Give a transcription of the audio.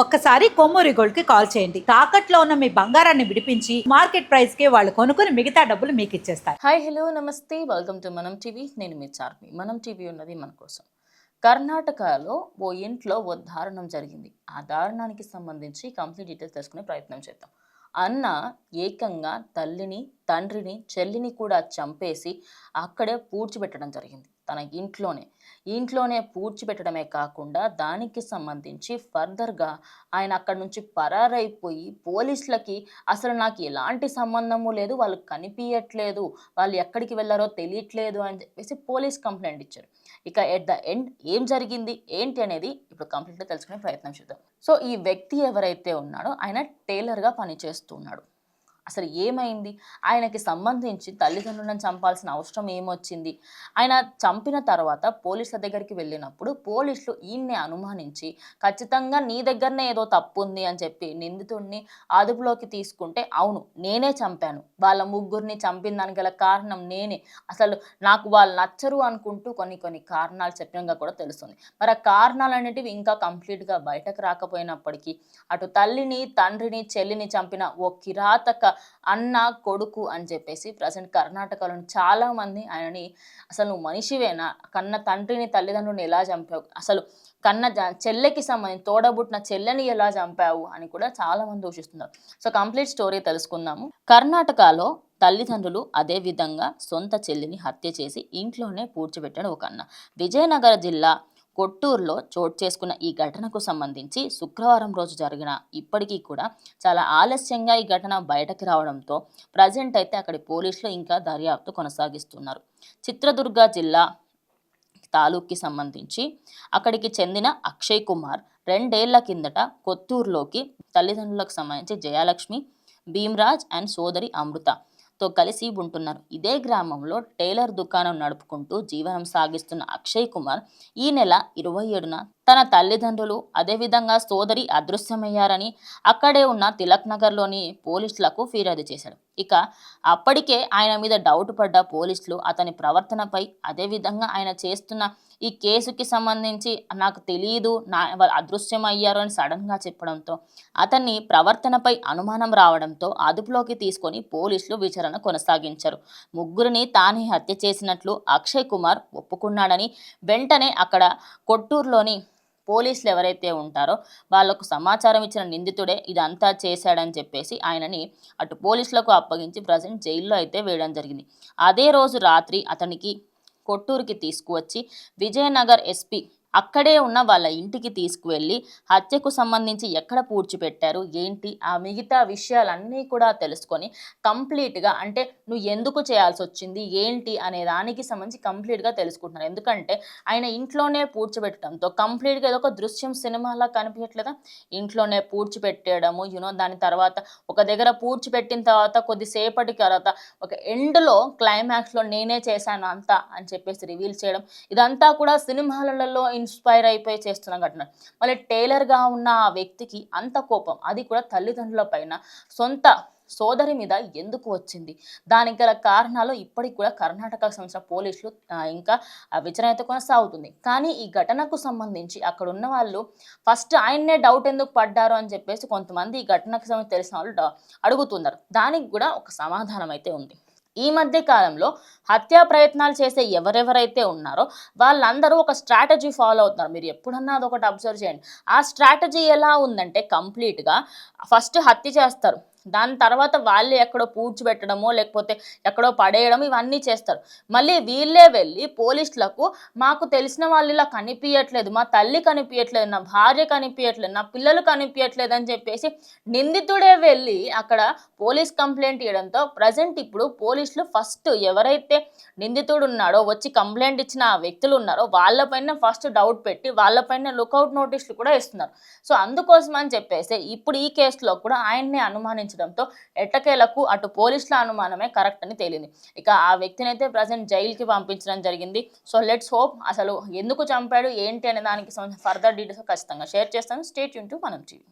ఒక్కసారి కొమ్మూరి గోల్డ్కి కాల్ చేయండి. తాకట్లో ఉన్న మీ బంగారాన్ని విడిపించి మార్కెట్ ప్రైస్కి వాళ్ళు కొనుక్కుని మిగతా డబ్బులు మీకు ఇచ్చేస్తారు. హాయ్ హలో నమస్తే. Welcome to Manam TV. నేను మీ చార్మి. మనం టీవీ ఉన్నది మన కోసం. కర్ణాటకలో ఓ ఇంట్లో ఓ దారుణం జరిగింది. ఆ దారుణానికి సంబంధించి కంప్లీట్ డీటెయిల్స్ తెలుసుకునే ప్రయత్నం చేద్దాం. అన్న ఏకంగా తల్లిని తండ్రిని చెల్లిని కూడా చంపేసి అక్కడే పూడ్చిపెట్టడం జరిగింది. తన ఇంట్లోనే. ఇంట్లోనే పూడ్చిపెట్టడమే కాకుండా దానికి సంబంధించి ఫర్దర్గా ఆయన అక్కడి నుంచి పరారైపోయి పోలీసులకి అసలు నాకు ఎలాంటి సంబంధము లేదు. వాళ్ళు కనిపించట్లేదు వాళ్ళు ఎక్కడికి వెళ్ళారో తెలియట్లేదు అని చెప్పేసి పోలీస్ కంప్లైంట్ ఇచ్చారు. ఇక ఎట్ ద ఎండ్ ఏం జరిగింది? ఏంటి అనేది ఇప్పుడు కంప్లీట్గా తెలుసుకునే ప్రయత్నం చేద్దాం. సో ఈ వ్యక్తి ఎవరైతే ఉన్నాడో ఆయన టైలర్గా పనిచేస్తున్నాడు. అసలు ఏమైంది? ఆయనకి సంబంధించి తల్లిదండ్రులను చంపాల్సిన అవసరం ఏమొచ్చింది? ఆయన చంపిన తర్వాత పోలీసుల దగ్గరికి వెళ్ళినప్పుడు పోలీసులు ఈయన్ని అనుమానించి ఖచ్చితంగా నీ దగ్గరనే ఏదో తప్పు ఉంది అని చెప్పి నిందితుడిని అదుపులోకి తీసుకుంటే అవును నేనే చంపాను. వాళ్ళ ముగ్గురిని చంపిన దానికి గల కారణం నేనే. అసలు నాకు వాళ్ళు నచ్చరు అనుకుంటూ కొన్ని కొన్ని కారణాలు చెప్పినగా కూడా తెలుస్తుంది. మరి ఆ కారణాలు అనేటివి ఇంకా కంప్లీట్గా బయటకు రాకపోయినప్పటికీ అటు తల్లిని తండ్రిని చెల్లిని చంపిన ఓ కిరాతక అన్న కొడుకు అని చెప్పేసి ప్రజెంట్ కర్ణాటకలోని చాలా మంది ఆయనని అసలు నువ్వు మనిషివేనా? కన్న తండ్రిని తల్లిదండ్రుని ఎలా చంపావు? అసలు కన్న జ- చెల్లెకి సంబంధించి తోడబుట్టిన చెల్లెని ఎలా చంపావు? అని కూడా చాలా మంది దూషిస్తున్నారు సో కంప్లీట్ స్టోరీ తెలుసుకుందాము. కర్ణాటకలో తల్లిదండ్రులు అదే విధంగా సొంత చెల్లిని హత్య చేసి ఇంట్లోనే పూడ్చిపెట్టాడు ఒక అన్న. విజయనగర జిల్లా కొట్టూరులో చోటు చేసుకున్న ఈ ఘటనకు సంబంధించి శుక్రవారం రోజు జరిగిన ఇప్పటికీ కూడా చాలా ఆలస్యంగా ఈ ఘటన బయటకు రావడంతో ప్రజెంట్ అయితే అక్కడి పోలీసులు ఇంకా దర్యాప్తు కొనసాగిస్తున్నారు. చిత్రదుర్గ జిల్లా తాలూక్కి సంబంధించి అక్కడికి చెందిన అక్షయ్ కుమార్ రెండేళ్ళ కిందట కొత్తూరులోకి తల్లిదండ్రులకు సంబంధించి జయలక్ష్మి భీమ్రాజ్ అండ్ సోదరి అమృత తో కలిసి ఉంటున్నారు. ఇదే గ్రామంలో టైలర్ దుకాణం నడుపుకుంటూ జీవనం సాగిస్తున్న అక్షయ్ కుమార్ ఈ నెల ఇరవై ఏడున తన తల్లిదండ్రులు అదేవిధంగా సోదరి అదృశ్యమయ్యారని అక్కడే ఉన్న తిలక్ నగర్లోని పోలీసులకు ఫిర్యాదు చేశాడు. ఇక అప్పటికే ఆయన మీద డౌట్ పడ్డ పోలీసులు అతని ప్రవర్తనపై అదేవిధంగా ఆయన చేస్తున్న ఈ కేసుకి సంబంధించి నాకు తెలియదు నా వాళ్ళు అదృశ్యమయ్యారు అని సడన్గా చెప్పడంతో అతన్ని ప్రవర్తనపై అనుమానం రావడంతో అదుపులోకి తీసుకొని పోలీసులు విచారణ కొనసాగించారు. ముగ్గురిని తానే హత్య చేసినట్లు అక్షయ్ కుమార్ ఒప్పుకున్నాడని వెంటనే అక్కడ కొట్టూరులోని పోలీసులు ఎవరైతే ఉంటారో వాళ్ళకు సమాచారం ఇచ్చిన నిందితుడే ఇదంతా చేశాడని చెప్పేసి ఆయనని అటు పోలీసులకు అప్పగించి ప్రజెంట్ జైల్లో అయితే వేయడం జరిగింది. అదే రోజు రాత్రి అతనికి కొట్టూరుకి తీసుకువచ్చి విజయనగర్ ఎస్పీ అక్కడే ఉన్న వాళ్ళ ఇంటికి తీసుకువెళ్ళి హత్యకు సంబంధించి ఎక్కడ పూడ్చిపెట్టారు ఏంటి? ఆ మిగతా విషయాలన్నీ కూడా తెలుసుకొని కంప్లీట్గా అంటే నువ్వు ఎందుకు చేయాల్సి వచ్చింది ఏంటి? అనే దానికి సంబంధించి కంప్లీట్గా తెలుసుకుంటున్నారు. ఎందుకంటే ఆయన ఇంట్లోనే పూడ్చిపెట్టడంతో కంప్లీట్గా ఏదో ఒక దృశ్యం సినిమాలా కనిపించట్లేదా? ఇంట్లోనే పూడ్చిపెట్టేయడము యూనో దాని తర్వాత ఒక దగ్గర పూడ్చిపెట్టిన తర్వాత కొద్దిసేపటి తర్వాత ఒక ఎండ్లో క్లైమాక్స్లో నేనే చేశాను అంతా అని చెప్పేసి రివీల్ చేయడం. ఇదంతా కూడా సినిమాలలో ఇన్స్పైర్ అయిపోయి చేస్తున్న ఘటన. మళ్ళీ టైలర్గా ఉన్న ఆ వ్యక్తికి అంత కోపం. అది కూడా తల్లిదండ్రుల పైన సొంత సోదరి మీద ఎందుకు వచ్చింది? దానికి గల కారణాలు ఇప్పటికి కూడా కర్ణాటకకు సంబంధించిన పోలీసులు ఇంకా విచారణ అయితే కొనసాగుతుంది. కానీ ఈ ఘటనకు సంబంధించి అక్కడ ఉన్న వాళ్ళు ఫస్ట్ ఆయన్నే డౌట్ ఎందుకు పడ్డారు అని చెప్పేసి కొంతమంది ఈ ఘటనకు సంబంధించి తెలిసిన వాళ్ళు అడుగుతున్నారు. దానికి కూడా ఒక సమాధానం అయితే ఉంది. ఈ మధ్య కాలంలో హత్యా ప్రయత్నాలు చేసే ఎవరెవరైతే ఉన్నారో వాళ్ళందరూ ఒక స్ట్రాటజీ ఫాలో అవుతున్నారు. మీరు ఎప్పుడన్నా అదొకటి అబ్జర్వ్ చేయండి. ఆ స్ట్రాటజీ ఎలా ఉందంటే కంప్లీట్గా ఫస్ట్ హత్య చేస్తారు. దాని తర్వాత వాళ్ళే ఎక్కడో పూడ్చిపెట్టడమో లేకపోతే ఎక్కడో పడేయడం ఇవన్నీ చేస్తారు. మళ్ళీ వీళ్ళే వెళ్ళి పోలీసులకు మాకు తెలిసిన వాళ్ళు ఇలా కనిపించట్లేదు మా తల్లి కనిపించట్లేదు నా భార్య కనిపించట్లేదు నా పిల్లలు కనిపించట్లేదు అని చెప్పేసి నిందితుడే వెళ్ళి అక్కడ పోలీస్ కంప్లైంట్ ఇవ్వడంతో ప్రజెంట్ ఇప్పుడు పోలీసులు ఫస్ట్ ఎవరైతే నిందితుడు ఉన్నాడో వచ్చి కంప్లైంట్ ఇచ్చిన ఆ వ్యక్తులు ఉన్నారో వాళ్ళపైన ఫస్ట్ డౌట్ పెట్టి వాళ్ళపైన లుకౌట్ నోటీసులు కూడా ఇస్తున్నారు. సో అందుకోసం అని చెప్పేసి ఇప్పుడు ఈ కేసులో కూడా ఆయన్ని అనుమానించడంతో ఎట్టకేలకు అటు పోలీసుల అనుమానమే కరెక్ట్ అని తేలింది. ఇక ఆ వ్యక్తిని అయితే ప్రజెంట్ జైలుకి పంపించడం జరిగింది. సో లెట్స్ హోప్ అసలు ఎందుకు చంపాడు ఏంటి అనే దానికి ఫర్దర్ డీటెయిల్స్ ఖచ్చితంగా షేర్ చేస్తాను. స్టేట్ యూన్ టు మనం టీవీ